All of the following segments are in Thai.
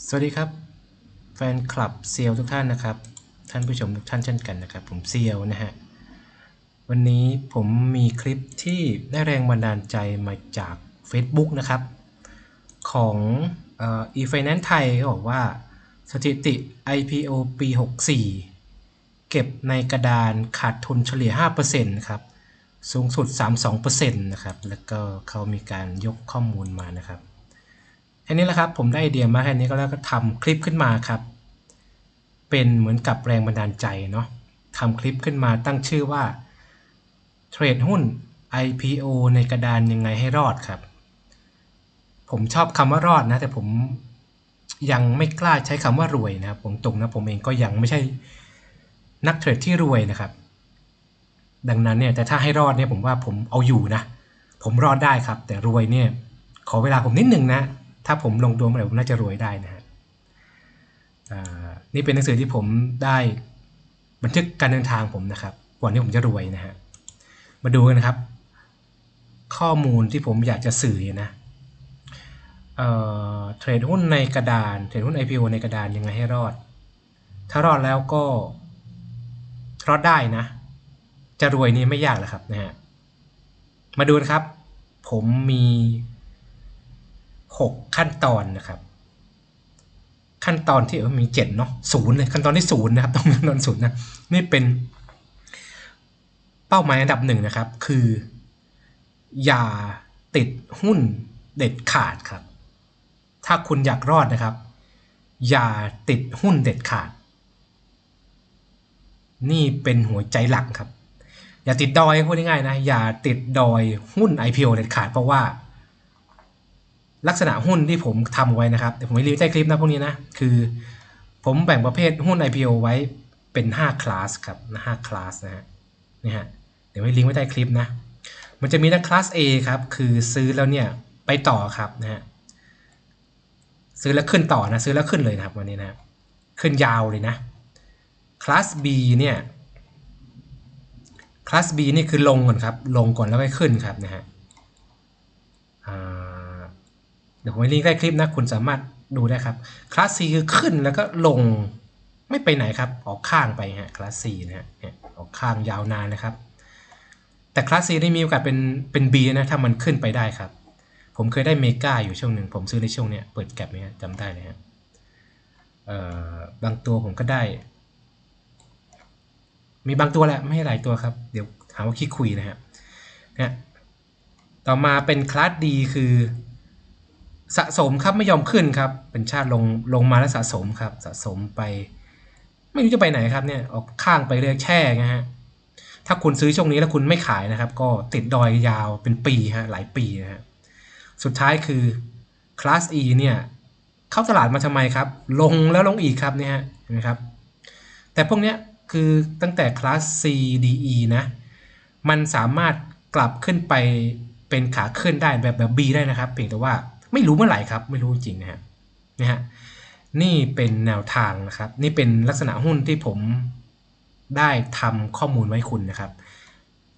สวัสดีครับ แฟนคลับเซียวทุกท่านนะครับ ท่านผู้ชมทุกท่านเช่นกันนะครับ ผมเซียวนะฮะวันนี้ผมมีคลิปที่ได้แรงบันดาลใจมาจาก Facebook นะครับ ของอ่อ e-finance ไทยเขาบอกว่าสถิติ IPO ปี 64 เก็บในกระดานขาดทุนเฉลี่ย 5%นะครับ สูงสุด 32%นะครับ แล้วก็เขามีการยกข้อมูลมานะครับ แค่นี้แหละครับผมได้ไอเดียมาแค่นี้ก็แล้วก็ทำคลิปขึ้นมาครับ เป็นเหมือนกับแรงบันดาลใจเนาะทำคลิปขึ้นมาตั้งชื่อว่าเทรดหุ้น IPO ในกระดานยังไงให้รอดครับ ผมชอบคำว่ารอดนะ แต่ผมยังไม่กล้าใช้คำว่ารวยนะครับผมตรงนะผมเองก็ยังไม่ใช่นักเทรดที่รวยนะครับ ดังนั้นเนี่ยแต่ถ้าให้รอดเนี่ยผมว่าผมเอาอยู่นะ ผมรอดได้ครับ แต่รวยเนี่ยขอเวลาผมนิดหนึ่งนะ ถ้าผมลงดวงเมื่อไหร่ผมน่าจะรวยได้นะฮะนี่เป็นหนังสือที่ผมได้บันทึกการเดินทางผมนะครับก่อนที่ผมจะรวยนะฮะมาดูกันนะครับ ข้อมูลที่ผมอยากจะสื่อนะเอ่อเทรดหุ้นในกระดานเทรดหุ้น IPO ในกระดานยังไงให้รอด ถ้ารอดแล้วก็รอดได้นะ จะรวยนี่ไม่ยากหรอกครับนะฮะมาดูนะครับ ผมมี 6 ขั้นตอนนะครับ ขั้นตอนที่เออมี7เนาะศูนย์เลยขั้นตอนที่ศูนย์นะครับต้องขั้นตอนศูนย์นะนี่เป็น เป้าหมายอันดับหนึ่งนะครับ คือ อย่าติดหุ้นเด็ดขาดครับ ถ้าคุณอยากรอดนะครับ อย่าติดหุ้นเด็ดขาด นี่เป็นหัวใจหลักครับ อย่าติดดอยพูดง่ายๆนะ อย่าติดดอยหุ้น IPO เด็ดขาดเพราะว่า ลักษณะหุ้นที่ผมทำไว้นะครับเดี๋ยวผมรีวิวใต้คลิปนะพวกนี้นะ คือผมแบ่งประเภทหุ้น IPO ไว้เป็น 5 คลาสครับนะ5คลาสนะฮะนี่ฮะเดี๋ยวไว้ลิงก์ไว้ใต้คลิปนะ มันจะมีทั้งคลาส A ครับ คือซื้อแล้วเนี่ยไปต่อครับนะฮะซื้อแล้วขึ้นต่อนะ ซื้อแล้วขึ้นเลยนะครับวันนี้นะขึ้นยาวเลยนะคลาส B เนี่ยคลาส B นี่คือลงก่อนครับ ลงก่อนแล้วก็ขึ้นครับนะฮะอ่า เดี๋ยวผมลิงก์ใต้คลิปนะคุณสามารถดูได้ครับคลาส C คือขึ้นแล้วก็ลงไม่ไปไหนครับ ออกข้างไปฮะคลาส C นะฮะออกข้างยาวนานนะครับ แต่คลาส C ได้มีโอกาสเป็นเป็น B นะถ้ามันขึ้นไปได้ครับ ผมเคยได้เมกาอยู่ช่วงหนึ่งผมซื้อในช่วงเนี้ยเปิดแก็บไหมฮะจำได้เลยฮะบางตัวผมก็ได้ มีบางตัวแหละไม่หลายตัวครับ เดี๋ยวหาว่าขี้คุยนะฮะเนี่ยต่อมาเป็นคลาส D คือ สะสมครับไม่ยอมขึ้นครับ เป็นชาติลงลงมาแล้วสะสมครับ สะสมไป ไม่รู้จะไปไหนครับเนี่ยออกข้างไปเรื่อยแช่นะฮะถ้าคุณซื้อช่วงนี้แล้วคุณไม่ขายนะครับ ก็ติดดอยยาวเป็นปีฮะหลายปีนะฮะสุดท้ายคือคลาส E เนี่ยเข้าตลาดมาทำไมครับ ลงแล้วลงอีกครับเนี่ยฮะเห็นะครับ แต่พวกเนี้ยคือตั้งแต่คลาส C D E นะมันสามารถกลับขึ้นไปเป็นขาขึ้นได้แบบแบบ B ได้นะครับ เพียงแต่ว่า ไม่รู้เมื่อไหร่ครับ ไม่รู้จริงนะฮะนะฮะนี่เป็นแนวทางนะครับ นี่เป็นลักษณะหุ้นที่ผมได้ทำข้อมูลไว้คุณนะครับ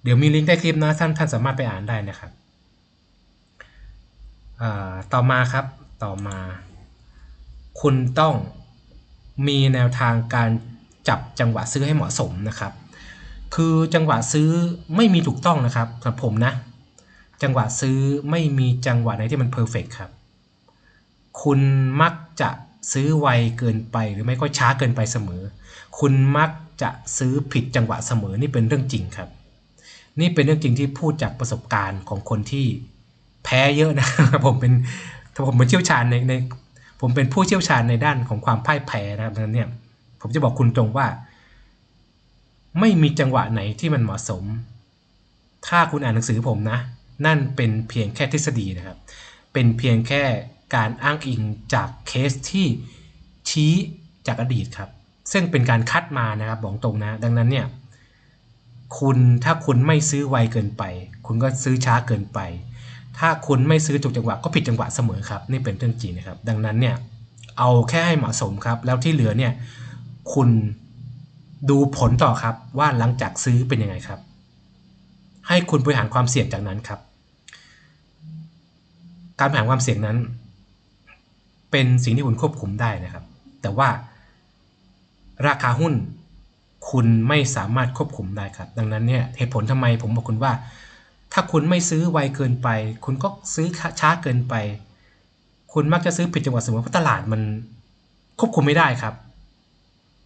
เดี๋ยวมีลิงก์ใต้คลิปนะท่านท่านสามารถไปอ่านได้นะครับต่อมาครับต่อมา คุณต้องมีแนวทางการจับจังหวะซื้อให้เหมาะสมนะครับ คือจังหวะซื้อไม่มีถูกต้องนะครับสำหรับผมนะ จังหวะซื้อไม่มีจังหวะไหนที่มันเพอร์เฟกครับ คุณมักจะซื้อไวเกินไปหรือไม่ก็ช้าเกินไปเสมอ คุณมักจะซื้อผิดจังหวะเสมอนี่เป็นเรื่องจริงครับ นี่เป็นเรื่องจริงที่พูดจากประสบการณ์ของคนที่แพ้เยอะนะผมเป็นผมเป็นเชี่ยวชาญในในผมเป็นผู้เชี่ยวชาญในด้านของความพ่ายแพ้นะครับดังนั้นเนี่ยผมจะบอกคุณตรงว่า ไม่มีจังหวะไหนที่มันเหมาะสม ถ้าคุณอ่านหนังสือผมนะ นั่นเป็นเพียงแค่ทฤษฎีนะครับ เป็นเพียงแค่การอ้างอิงจากเคสที่ชี้จากอดีตครับ ซึ่งเป็นการคัดมานะครับบอกตรงนะ ดังนั้นเนี่ยคุณถ้าคุณไม่ซื้อไวเกินไป คุณก็ซื้อช้าเกินไป ถ้าคุณไม่ซื้อถูกจังหวะก็ผิดจังหวะเสมอครับ นี่เป็นเรื่องจริงนะครับ ดังนั้นเนี่ยเอาแค่ให้เหมาะสมครับ แล้วที่เหลือเนี่ยคุณดูผลต่อครับว่าหลังจากซื้อเป็นยังไงครับ ให้คุณบริหารความเสี่ยงจากนั้นครับ การบริหารความเสี่ยงนั้น เป็นสิ่งที่คุณควบคุมได้นะครับ แต่ว่าราคาหุ้นคุณไม่สามารถควบคุมได้ครับ ดังนั้นเนี่ยเหตุผลทำไมผมบอกคุณว่า ถ้าคุณไม่ซื้อไวเกินไป คุณก็ซื้อช้าเกินไป คุณมักจะซื้อผิดจังหวะเสมอเพราะตลาดมันควบคุมไม่ได้ครับ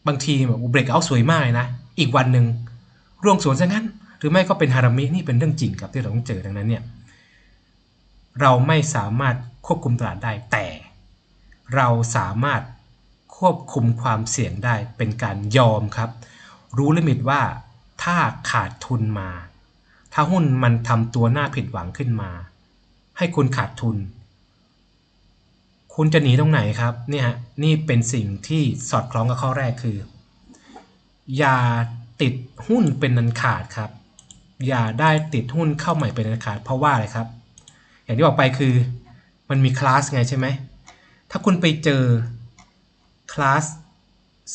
บางทีแบบเบรกเอาสวยมากเลยนะ อีกวันหนึ่งร่วงสวนซะงั้น หรือไม่ก็เป็นฮารามินี่เป็นเรื่องจริงครับที่เราต้องเจอดังนั้นเนี่ยเราไม่สามารถควบคุมตลาดได้แต่ เราสามารถควบคุมความเสี่ยงได้เป็นการยอมครับ รู้ลิมิตว่าถ้าขาดทุนมา ถ้าหุ้นมันทำตัวหน้าผิดหวังขึ้นมา ให้คุณขาดทุน คุณจะหนีตรงไหนครับเนี่ยฮะนี่เป็นสิ่งที่สอดคล้องกับข้อแรกคือ อย่าติดหุ้นเป็นนันขาดครับ อย่าได้ติดหุ้นเข้าใหม่เป็นนันขาดเพราะว่าอะไรครับ อย่างที่บอกไปคือมันมีคลาสไงใช่ไหม ถ้าคุณไปเจอคลาส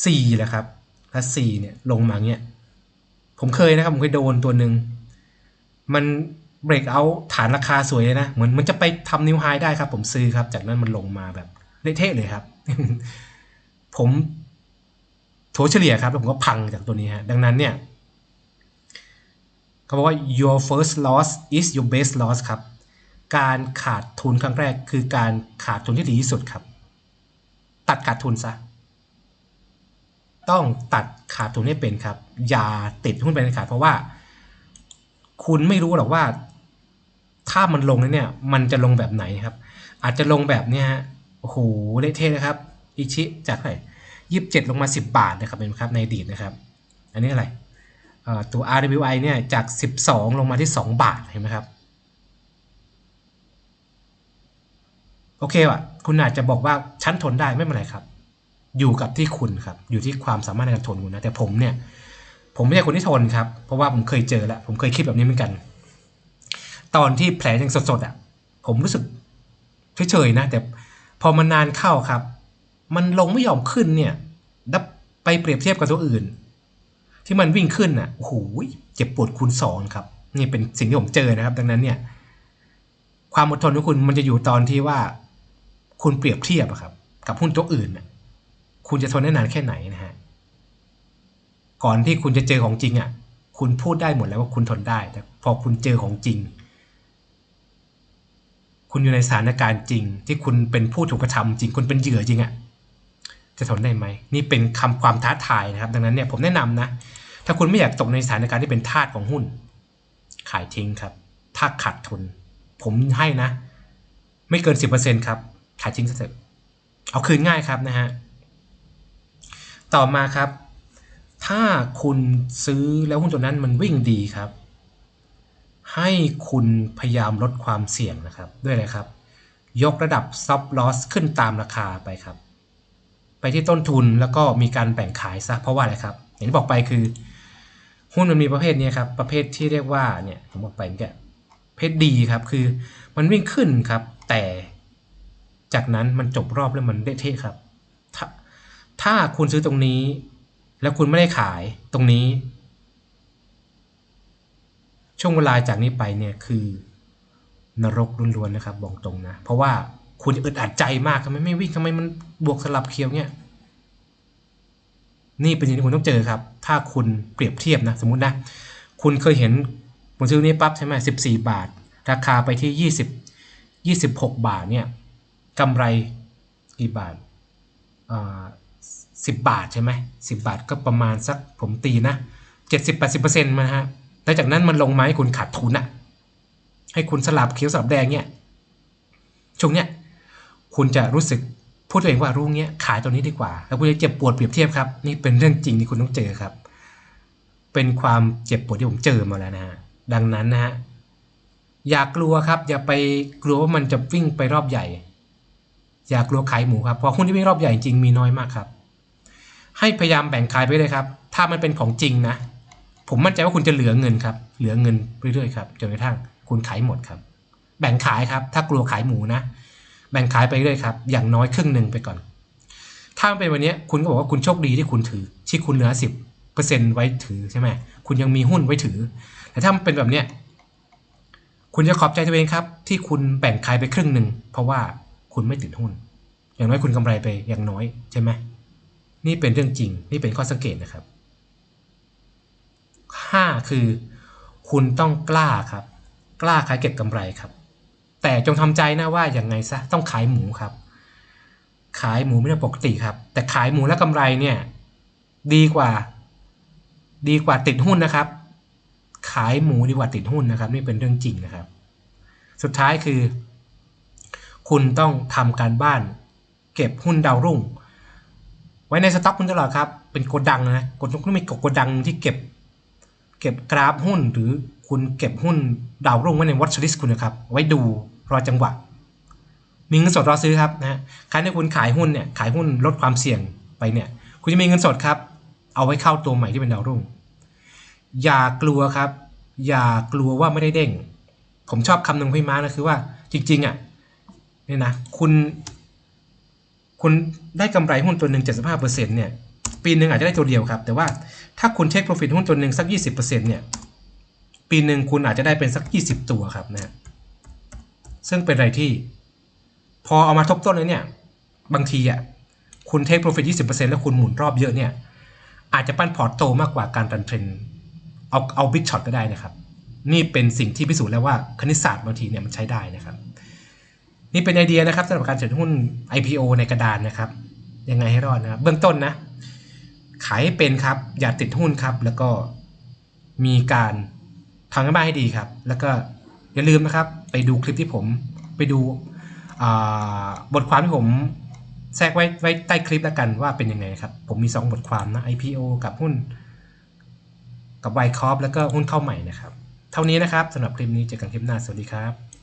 C แหละครับคลาส C เนี่ยลงมาเงี้ยผมเคยนะครับ ผมเคยโดนตัวหนึ่งมันเบรกเอาฐานราคาสวยเลยนะ เหมือนมันจะไปทำนิวไฮได้ครับ ผมซื้อครับ จากนั้นมันลงมาแบบเละเทะเลยครับ ผมโถเฉลี่ยครับ แล้วผมก็พังจากตัวนี้ฮะ ดังนั้นเนี่ย เขาบอกว่า your first loss is your best loss ครับ การขาดทุนครั้งแรกคือการขาดทุนที่ดีที่สุดครับ ตัดขาดทุนซะ ต้องตัดขาดทุนให้เป็นครับ อย่าติดหุ้นเป็นขาดเพราะว่า คุณไม่รู้หรอกว่า ถ้ามันลงแล้วเนี่ย มันจะลงแบบไหนครับ อาจจะลงแบบเนี้ยฮะโอ้โหเละเทะนะครับ อิชิจากไหนยี่สิบเจ็ดลงมาสิบบาทนะครับเป็นครับในอดีตนะครับ อันนี้อะไร ตัว RWI เนี่ยจากสิบสองลงมาที่สองบาทเห็นไหมครับโอเคว่ะคุณอาจจะบอกว่าฉันทนได้ไม่เป็นไรครับ อยู่กับที่คุณครับ อยู่ที่ความสามารถในการทนคุณนะแต่ผมเนี่ย ผมไม่ใช่คนที่ทนครับ เพราะว่าผมเคยเจอแล้ว ผมเคยคิดแบบนี้เหมือนกัน ตอนที่แผลยังสดๆอะ ผมรู้สึกเฉยๆนะ แต่พอมันนานเข้าครับ มันลงไม่ยอมขึ้นเนี่ยดับไปเปรียบเทียบกับตัวอื่น ที่มันวิ่งขึ้นอะโอ้โหเจ็บปวดคูณสองครับ นี่เป็นสิ่งที่ผมเจอนะครับ ดังนั้นเนี่ย ความอดทนของคุณมันจะอยู่ตอนที่ว่า คุณเปรียบเทียบครับ กับหุ้นตัวอื่นน่ะคุณจะทนได้นานแค่ไหนนะฮะก่อนที่คุณจะเจอของจริงอะ คุณพูดได้หมดแล้วว่าคุณทนได้ แต่พอคุณเจอของจริง คุณอยู่ในสถานการณ์จริง ที่คุณเป็นผู้ถูกกระทำจริง คุณเป็นเหยื่อจริงอะ จะทนได้ไหมนี่เป็นคำความท้าทายนะครับ ดังนั้นเนี่ยผมแนะนำนะถ้าคุณไม่อยากตกในสถานการณ์ที่เป็นทาสของหุ้น ขายทิ้งครับ ถ้าขาดทุน ผมให้นะ ไม่เกินสิบเปอร์เซ็นครับ ขายทิ้งซะเถอะเอาคืนง่ายครับนะฮะต่อมาครับ ถ้าคุณซื้อแล้วหุ้นตัวนั้นมันวิ่งดีครับ ให้คุณพยายามลดความเสี่ยงนะครับ ด้วยอะไรครับ ยกระดับ stop loss ขึ้นตามราคาไปครับ ไปที่ต้นทุนแล้วก็มีการแบ่งขายซะเพราะว่าอะไรครับอย่างที่บอกไปคือ หุ้นมันมีประเภทนี้ครับประเภทที่เรียกว่าเนี่ยผมบอกไปเมื่อกี้ประเพศดีครับคือมันวิ่งขึ้นครับ แต่จากนั้นมันจบรอบแล้วมันเละเทะครับถ้าถ้าคุณซื้อตรงนี้ แล้วคุณไม่ได้ขายตรงนี้ ช่วงเวลาจากนี้ไปเนี่ยคือนรกล้วนๆนะครับบอกตรงนะ เพราะว่า คุณจะอึดอัดใจมากทำไมไม่วิ่งทำไมมันบวกสลับเคียวเนี่ยนี่เป็นสิ่งที่คุณต้องเจอครับ ถ้าคุณเปรียบเทียบนะ สมมุตินะ คุณเคยเห็นผมซื้อนี้ปั๊บใช่ไหมสิบสี่บาท ราคาไปที่ยี่สิบยี่สิบหกบาทเนี่ยกำไรกี่บาทอ่าสิบบาทใช่ไหมสิบาทก็ประมาณสักผมตีนะเจ็ดสิบแปดสิบเปอร์เซ็นต์มาฮะแล้วจากนั้นมันลงมาให้คุณขาดทุนอะให้คุณสลับเขียวสลับแดงเนี่ยช่วงเนี้ย คุณจะรู้สึกพูดตัวเองว่ารู้เงี้ยขายตัวนี้ดีกว่า แล้วคุณจะเจ็บปวดเปรียบเทียบครับ นี่เป็นเรื่องจริงที่คุณต้องเจอครับ เป็นความเจ็บปวดที่ผมเจอมาแล้วนะฮะดังนั้นนะฮะอย่ากลัวครับ อย่าไปกลัวว่ามันจะวิ่งไปรอบใหญ่ อย่ากลัวขายหมูครับเพราะหุ้นที่วิ่งรอบใหญ่จริงมีน้อยมากครับ ให้พยายามแบ่งขายไปเลยครับ ถ้ามันเป็นของจริงนะ ผมมั่นใจว่าคุณจะเหลือเงินครับ เหลือเงินเรื่อยๆครับจนกระทั่งคุณขายหมดครับ แบ่งขายครับ ถ้ากลัวขายหมูนะ แบ่งขายไปเรื่อยครับ อย่างน้อยครึ่งหนึ่งไปก่อน ถ้ามันเป็นวันนี้คุณก็บอกว่าคุณโชคดีที่คุณถือ ที่คุณเหลือสิบเปอร์เซ็นต์ไว้ถือใช่ไหมคุณยังมีหุ้นไว้ถือ แต่ถ้ามันเป็นแบบเนี้ยคุณจะขอบใจตัวเองครับ ที่คุณแบ่งขายไปครึ่งหนึ่งเพราะว่าคุณไม่ติดหุ้น อย่างน้อยคุณกำไรไปอย่างน้อยใช่ไหมนี่เป็นเรื่องจริง นี่เป็นข้อสังเกตนะครับห้าคือ คุณต้องกล้าครับ กล้าขายเก็บกำไรครับ แต่จงทำใจนะว่าอย่างไงซะต้องขายหมูครับ ขายหมูไม่ใช่ปกติครับ แต่ขายหมูแล้วกำไรเนี่ย ดีกว่า ดีกว่าติดหุ้นนะครับ ขายหมูดีกว่าติดหุ้นนะครับ นี่เป็นเรื่องจริงนะครับ สุดท้ายคือ คุณต้องทำการบ้าน เก็บหุ้นดาวรุ่ง ไว้ในสต็อกคุณตลอดครับ เป็นโกดังนะกดต้องมีโกดังที่เก็บ เก็บกราฟหุ้นหรือคุณเก็บหุ้นดาวรุ่งไว้ในวัตลิสคุณนะครับ ไว้ดู รอจังหวะ มีเงินสดรอซื้อครับนะใครที่คุณขายหุ้นเนี่ยขายหุ้นลดความเสี่ยงไปเนี่ยคุณจะมีเงินสดครับ เอาไว้เข้าตัวใหม่ที่เป็นดาวรุ่ง อย่ากลัวครับ อย่ากลัวว่าไม่ได้เด้ง ผมชอบคำหนึ่งพี่ม้านะคือว่าจริงๆอะเนี่ยนะคุณ คุณได้กำไรหุ้นตัวหนึ่ง75%เนี่ยปีหนึ่งอาจจะได้ตัวเดียวครับ แต่ว่าถ้าคุณเทคโปรฟิตหุ้นตัวหนึ่งสัก 20%เนี่ย ปีหนึ่งคุณอาจจะได้เป็นสัก 20 ตัวครับนะ ซึ่งเป็นอะไรที่ พอเอามาทบต้นเลยเนี่ย บางทีอะคุณเทคโปรฟิต20%แล้วคุณหมุนรอบเยอะเนี่ย อาจจะปั้นพอร์ตโตมากกว่าการรันเทรนเอาเอาบิ๊กช็อตก็ได้นะครับ นี่เป็นสิ่งที่พิสูจน์แล้วว่าคณิตศาสตร์บางทีเนี่ยมันใช้ได้นะครับ นี่เป็นไอเดียนะครับสำหรับการเทรดหุ้น IPO ในกระดานนะครับ ยังไงให้รอดนะครับเบื้องต้นนะ ขายให้เป็นครับ อย่าติดหุ้นครับ แล้วก็มีการทำกันบ้านให้ดีครับ แล้วก็อย่าลืมนะครับ ไปดูคลิปที่ผมไปดูบทความที่ผมแทรกไว้ไว้ใต้คลิปแล้วกันว่าเป็นยังไงครับ ผมมี 2 บทความนะ IPO กับหุ้น กับไวคอฟแล้วก็หุ้นเข้าใหม่นะครับ เท่านี้นะครับสำหรับคลิปนี้เจอกันคลิปหน้า สวัสดีครับ